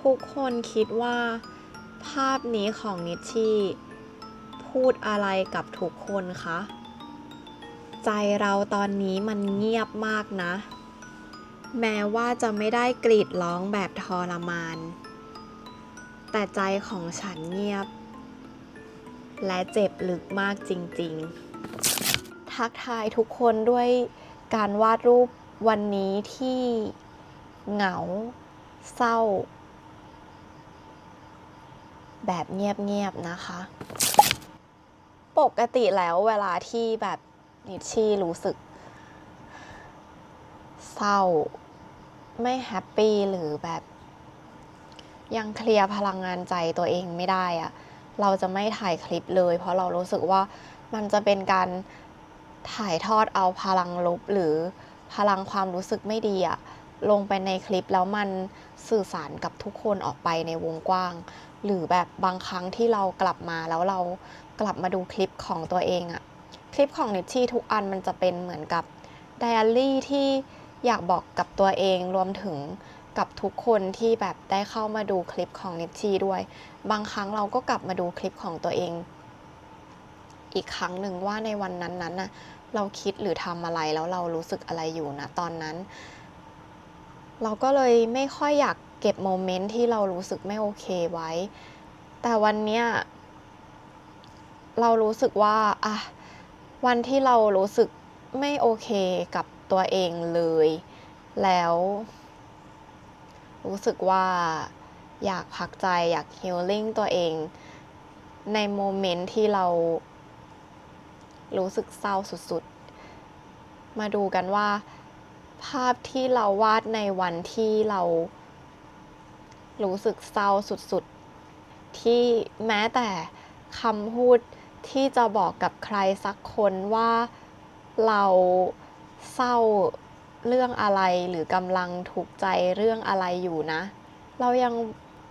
ทุกคนคิดว่า ภาพนี้ของนิชชี่ พูดอะไรกับทุกคนคะ ใจเราตอนนี้มันเงียบมากนะ แม้ว่าจะไม่ได้กรีดร้องแบบทรมาน แต่ใจของฉันเงียบ และเจ็บลึกมากจริงๆ ทักทายทุกคนด้วยการวาดรูปวันนี้ที่เหงา เศร้า แบบเงียบๆนะคะ ปกติแล้วเวลาที่แบบนิชชี่รู้สึก เศร้า ไม่แฮปปี้หรือแบบ ยังเคลียร์พลังงานใจตัวเองไม่ได้อะเราจะไม่ถ่ายคลิปเลย เพราะเรารู้สึกว่ามันจะเป็นการถ่ายทอดเอาพลังลบหรือพลังความรู้สึกไม่ดีอะลงไปในคลิปแล้วมันสื่อสารกับทุกคนออกไปในวงกว้าง หรือแบบบางครั้งที่เรากลับมาแล้วเรากลับมาดูคลิปของตัวเองอะคลิปของเนิชชี่ทุกอันมันจะเป็นเหมือนกับไดอารี่ที่อยากบอกกับตัวเองรวมถึงกับทุกคนที่แบบได้เข้ามาดูคลิปของเนิชชี่ด้วย บางครั้งเราก็กลับมาดูคลิปของตัวเอง อีกครั้งหนึ่งว่าในวันนั้นนั้นน่ะเราคิดหรือทำอะไรแล้วเรารู้สึกอะไรอยู่นะตอนนั้น เราก็เลยไม่ค่อยอยาก เก็บโมเมนต์ที่เรารู้สึกไม่โอเคไว้ แต่วันเนี้ยเรารู้สึกว่าอะวันที่เรารู้สึกไม่โอเคกับตัวเองเลย แล้ว รู้สึกว่าอยากพักใจอยากฮีลลิ่งตัวเอง ในโมเมนต์ที่เรา รู้สึกเศร้าสุดๆ มาดูกันว่า ภาพที่เราวาดในวันที่เรา รู้สึกเศร้าสุดๆ ที่แม้แต่คำพูดที่จะบอกกับใครสักคนว่าเราเศร้าเรื่องอะไรหรือกำลังทุกใจเรื่องอะไรอยู่นะ เรายัง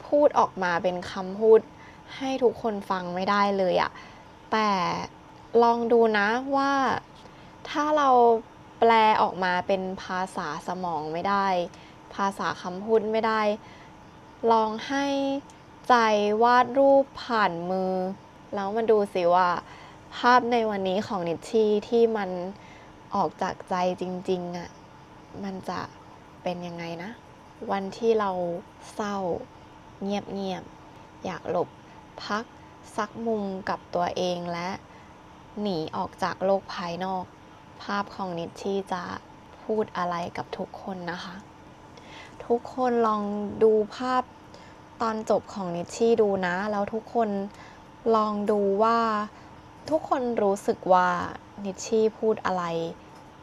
พูดออกมาเป็นคำพูดให้ทุกคนฟังไม่ได้เลยอะแต่ลองดูนะว่าถ้าเราแปลออกมาเป็นภาษาสมองไม่ได้ ภาษาคำพูดไม่ได้ ลองให้ใจวาดรูปผ่านมือ แล้วมาดูสิว่า ภาพในวันนี้ของนิชชี่ที่มันออกจากใจจริงๆอะ่ะมันจะเป็นยังไงนะ วันที่เราเศร้าเงียบๆอยากหลบพักสักมุมกับตัวเองและ หนีออกจากโลกภายนอก ภาพของนิชชี่จะพูดอะไรกับทุกคนนะคะ ทุกคนลองดูภาพตอนจบของนิชชี่ดูนะ แล้วทุกคนลองดูว่าทุกคนรู้สึกว่านิชชี่พูดอะไร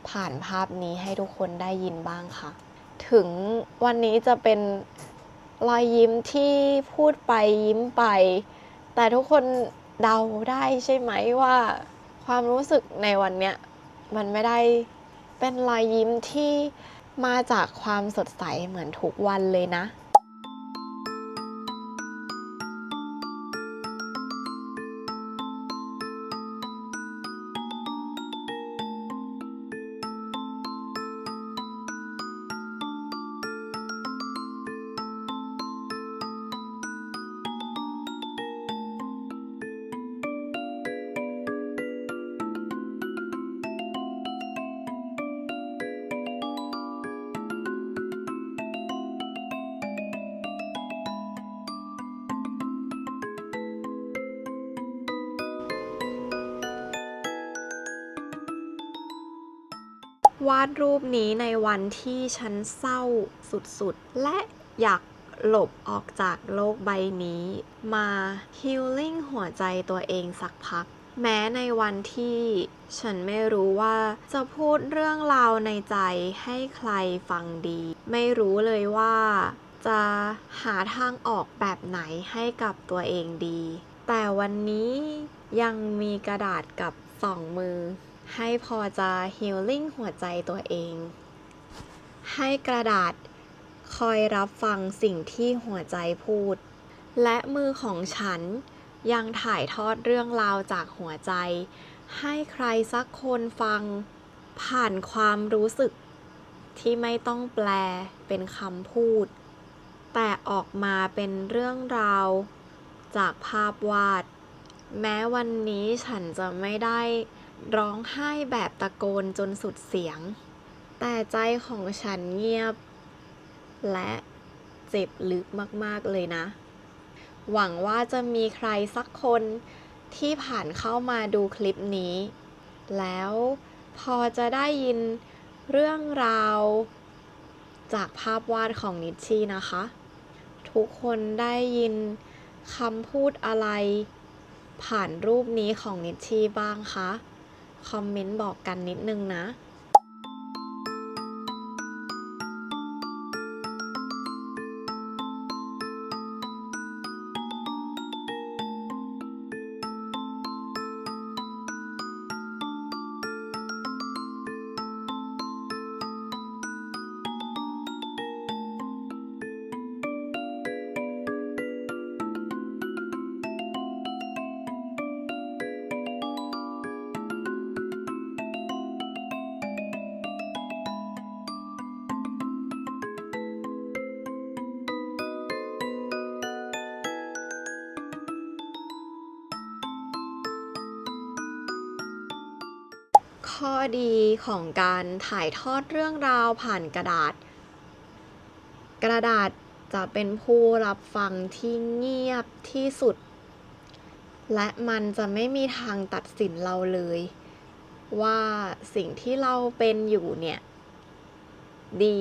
ผ่านภาพนี้ให้ทุกคนได้ยินบ้างค่ะ ถึงวันนี้จะเป็นรอยยิ้มที่พูดไปยิ้มไป แต่ทุกคนเดาได้ใช่ไหมว่า ความรู้สึกในวันเนี้ยมันไม่ได้เป็นรอยยิ้มที่ มาจากความสดใสเหมือนทุกวันเลยนะ วาดรูปนี้ในวันที่ฉันเศร้าสุดๆ และอยากหลบออกจากโลกใบนี้ มาฮิลลิ่งหัวใจตัวเองสักพัก แม้ในวันที่ฉันไม่รู้ว่าจะพูดเรื่องราวในใจให้ใครฟังดี ไม่รู้เลยว่าจะหาทางออกแบบไหนให้กับตัวเองดี แต่วันนี้ยังมีกระดาษกับสองมือ ให้พอจะฮิลลิ่งหัวใจตัวเอง ให้กระดาษคอยรับฟังสิ่งที่หัวใจพูด และมือของฉันยังถ่ายทอดเรื่องราวจากหัวใจ ให้ใครสักคนฟัง ผ่านความรู้สึก ที่ไม่ต้องแปลเป็นคำพูด แต่ออกมาเป็นเรื่องราว จากภาพวาด แม้วันนี้ฉันจะไม่ได้ ร้องไห้แบบตะโกนจนสุดเสียง แต่ใจของฉันเงียบ และเจ็บลึกมาก ๆ เลยนะ หวังว่าจะมีใครสักคนที่ผ่านเข้ามาดูคลิปนี้ แล้วพอจะได้ยินเรื่องราว จากภาพวาดของนิชชี่นะคะ ทุกคนได้ยินคำพูดอะไร ผ่านรูปนี้ของนิชชี่บ้างคะ คอมเมนต์บอกกันนิดนึงนะ ข้อดีของการถ่ายทอดเรื่องราวผ่านกระดาษ กระดาษจะเป็นผู้รับฟังที่เงียบที่สุด และมันจะไม่มีทางตัดสินเราเลย ว่าสิ่งที่เราเป็นอยู่เนี่ย ดี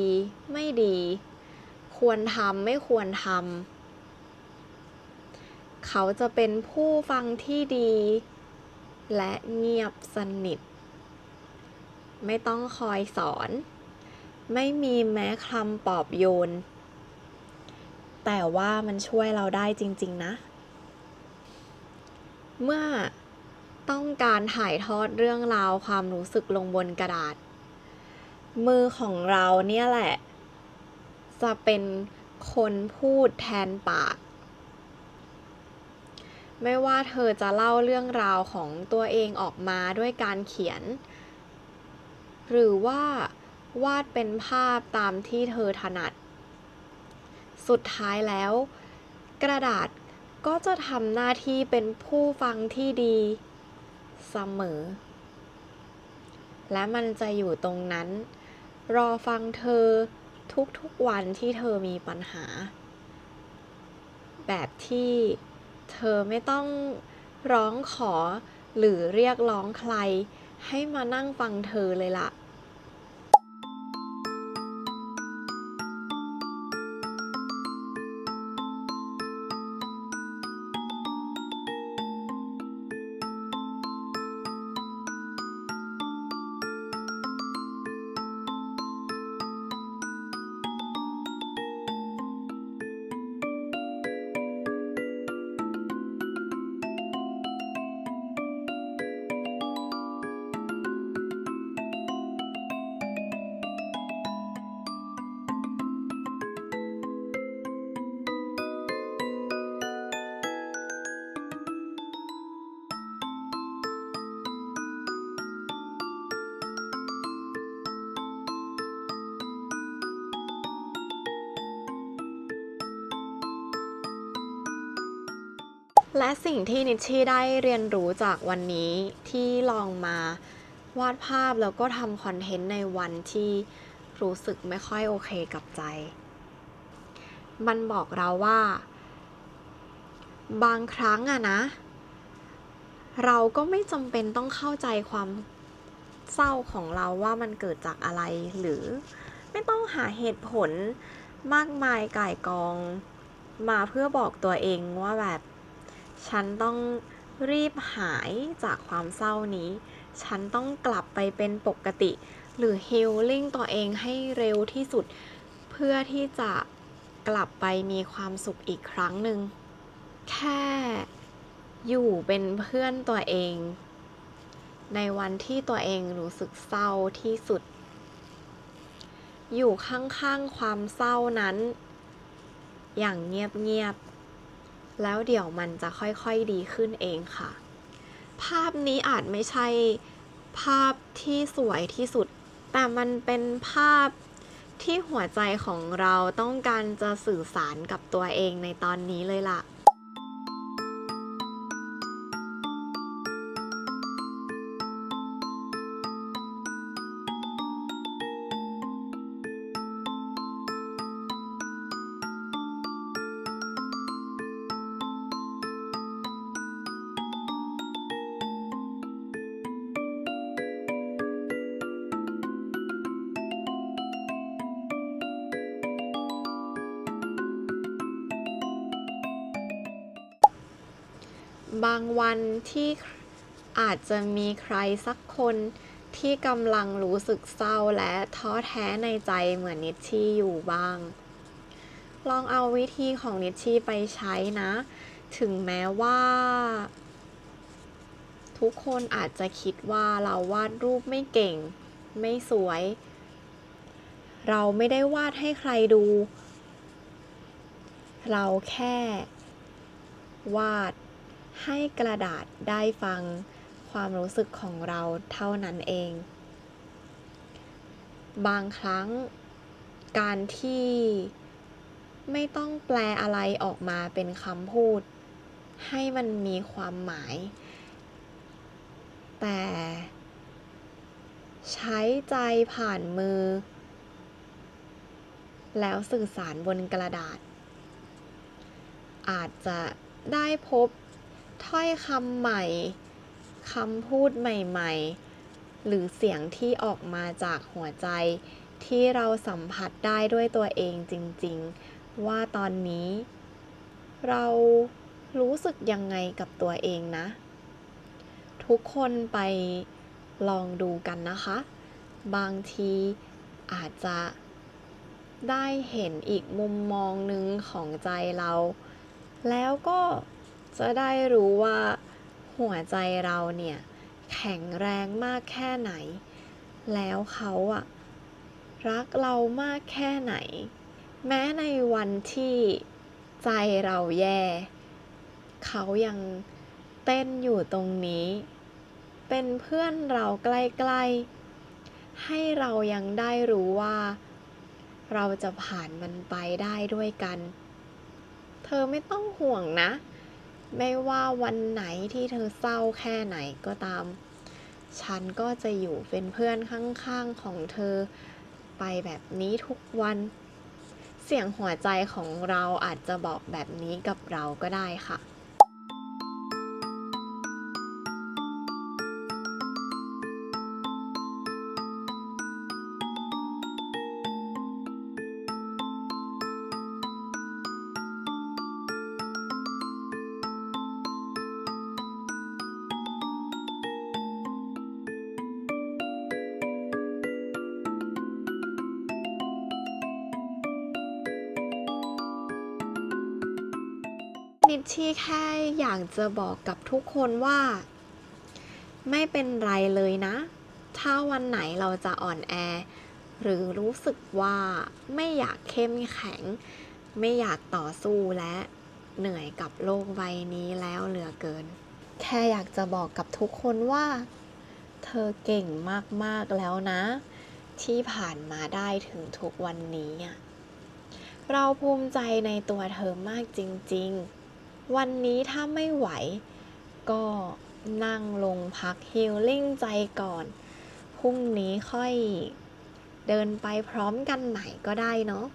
ไม่ดี ควรทำไม่ควรทำเขาจะเป็นผู้ฟังที่ดี และเงียบสนิท ไม่ต้องคอยสอน ไม่มีแม้คำปลอบโยน แต่ว่ามันช่วยเราได้จริง ๆ นะ เมื่อต้องการถ่ายทอดเรื่องราวความรู้สึกลงบนกระดาษ มือของเราเนี่ยแหละ จะเป็นคนพูดแทนปาก ไม่ว่าเธอจะเล่าเรื่องราวของตัวเองออกมาด้วยการเขียน หรือว่าวาดเป็นภาพตามที่เธอถนัด สุดท้ายแล้ว กระดาษก็จะทำหน้าที่เป็นผู้ฟังที่ดีเสมอ และมันจะอยู่ตรงนั้น รอฟังเธอทุกๆวันที่เธอมีปัญหา แบบที่เธอไม่ต้องร้องขอหรือเรียกร้องใคร ให้มานั่งฟังเธอเลยล่ะ และสิ่งที่นิชชี่ได้เรียนรู้จากวันนี้ที่ลองมาวาดภาพแล้วก็ทำคอนเทนต์ในวันที่รู้สึกไม่ค่อยโอเคกับใจ มันบอกเราว่า บางครั้งอะนะ เราก็ไม่จำเป็นต้องเข้าใจความเศร้าของเราว่ามันเกิดจากอะไรหรือไม่ต้องหาเหตุผลมากมายก่ายกอง มาเพื่อบอกตัวเองว่าแบบ ฉันต้องรีบหายจากความเศร้านี้ ฉันต้องกลับไปเป็นปกติ หรือฮิลลิ่งตัวเองให้เร็วที่สุด เพื่อที่จะกลับไปมีความสุขอีกครั้งหนึ่ง แค่อยู่เป็นเพื่อนตัวเอง ในวันที่ตัวเองรู้สึกเศร้าที่สุด อยู่ข้างๆความเศร้านั้น อย่างเงียบๆ แล้วเดี๋ยวมันจะค่อยๆดีขึ้นเองค่ะ ภาพนี้อาจไม่ใช่ภาพที่สวยที่สุด แต่มันเป็นภาพที่หัวใจของเราต้องการจะสื่อสารกับตัวเองในตอนนี้เลยล่ะ บางวันที่อาจจะมีใครสักคนที่กำลังรู้สึกเศร้าและท้อแท้ในใจเหมือนนิชชี่อยู่บ้าง ลองเอาวิธีของนิชชี่ไปใช้นะ ถึงแม้ว่า ทุกคนอาจจะคิดว่าเราวาดรูปไม่เก่ง ไม่สวย เราไม่ได้วาดให้ใครดู เราแค่ วาด ให้กระดาษได้ฟังความรู้สึกของเราเท่านั้นเอง บางครั้งการที่ไม่ต้องแปลอะไรออกมาเป็นคำพูด ให้มันมีความหมาย แต่ ใช้ใจผ่านมือ แล้วสื่อสารบนกระดาษ อาจจะได้พบ ถ้อยคำใหม่คำพูดใหม่ๆ หรือเสียงที่ออกมาจากหัวใจ ที่เราสัมผัสได้ด้วยตัวเองจริงๆ ว่าตอนนี้ เรารู้สึกยังไงกับตัวเองนะ ทุกคนไปลองดูกันนะคะ บางทีอาจจะได้เห็นอีกมุมมองหนึ่งของใจเรา แล้วก็ จะได้รู้ว่าหัวใจเราเนี่ย แข็งแรงมากแค่ไหน แล้วเขาอะรักเรามากแค่ไหน แม้ในวันที่ใจเราแย่ เขายังเต้นอยู่ตรงนี้ เป็นเพื่อนเราใกล้ๆ ให้เรายังได้รู้ว่า เราจะผ่านมันไปได้ด้วยกัน เธอไม่ต้องห่วงนะ ไม่ว่าวันไหนที่เธอเศร้าแค่ไหนก็ตาม ฉันก็จะอยู่เป็นเพื่อนข้างๆของเธอไปแบบนี้ทุกวัน เสียงหัวใจของเราอาจจะบอกแบบนี้กับเราก็ได้ค่ะ นิชชี่แค่อยากจะบอกกับทุกคนว่า ไม่เป็นไรเลยนะ ถ้าวันไหนเราจะอ่อนแอ หรือรู้สึกว่าไม่อยากเข้มแข็ง ไม่อยากต่อสู้และเหนื่อยกับโลกใบนี้แล้วเหลือเกิน แค่อยากจะบอกกับทุกคนว่า เธอเก่งมากๆแล้วนะ ที่ผ่านมาได้ถึงทุกวันนี้เราภูมิใจในตัวเธอมากจริง ๆ วันนี้ถ้าไม่ไหว ก็นั่งลงพักฮิลลิ่งใจก่อน พรุ่งนี้ค่อยเดินไปพร้อมกันใหม่ก็ได้เนาะ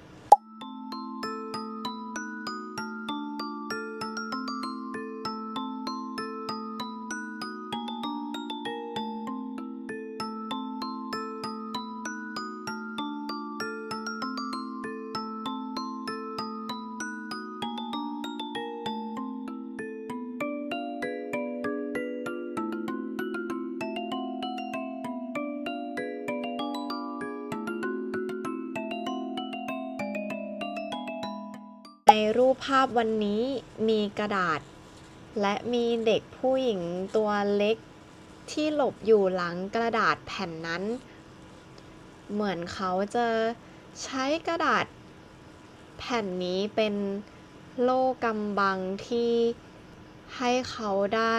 ในรูปภาพวันนี้มีกระดาษ และมีเด็กผู้หญิงตัวเล็กที่หลบอยู่หลังกระดาษแผ่นนั้น เหมือนเขาจะใช้กระดาษ แผ่นนี้เป็นโล่กำบังที่ให้เขาได้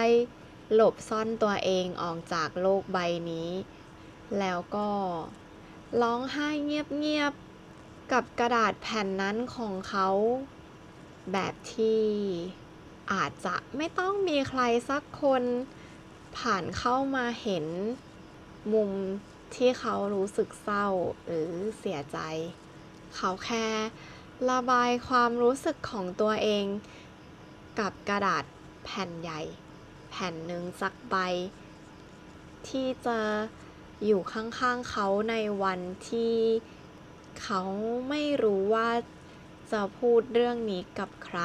หลบซ่อนตัวเองออกจากโลกใบนี้ แล้วก็ร้องไห้เงียบๆกับกระดาษแผ่นนั้นของเขา แบบที่อาจจะไม่ต้องมีใครสักคนผ่านเข้ามาเห็นมุมที่เขารู้สึกเศร้าหรือเสียใจ เขาแค่ระบายความรู้สึกของตัวเอง กับกระดาษแผ่นใหญ่ แผ่นหนึ่งสักใบ ที่จะอยู่ข้างๆเขาในวันที่เขาไม่รู้ว่า จะพูดเรื่องนี้กับใคร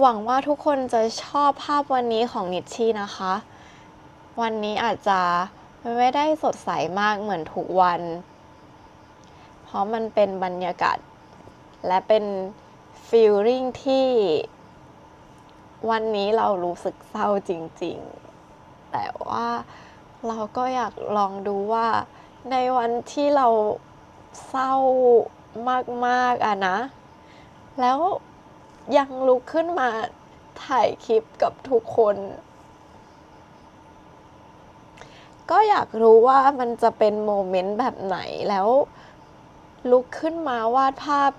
หวังว่าทุกคนจะชอบภาพวันนี้ของนิชชี่นะคะ วันนี้อาจจะไม่ได้สดใสมากเหมือนทุกวัน เพราะมันเป็นบรรยากาศ และเป็นฟีลลิ่งที่ วันนี้เรารู้สึกเศร้าจริงๆ แต่ว่าเราก็อยากลองดูว่าในวันที่เราเศร้ามากๆอะนะ แล้ว ยังลุกขึ้นมาถ่ายคลิปกับทุกคน ก็อยากรู้ว่ามันจะเป็นโมเมนต์แบบไหนแล้ว ลุกขึ้นมาวาดภาพ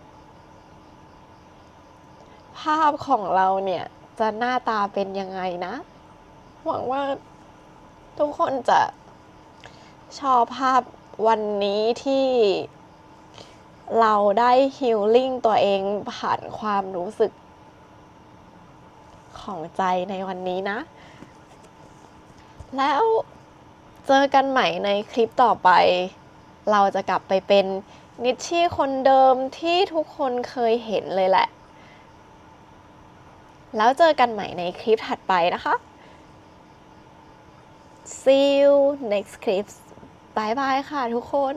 ภาพของเราเนี่ย จะหน้าตาเป็นยังไงนะ หวังว่าทุกคนจะชอบภาพวันนี้ที่ เราได้ฮิลลิ่งตัวเองผ่านความรู้สึกของใจในวันนี้นะ แล้วเจอกันใหม่ในคลิปต่อไป เราจะกลับไปเป็นนิชชี่คนเดิมที่ทุกคนเคยเห็นเลยแหละ แล้วเจอกันใหม่ในคลิปถัดไปนะคะ see you next clips บายบายค่ะทุกคน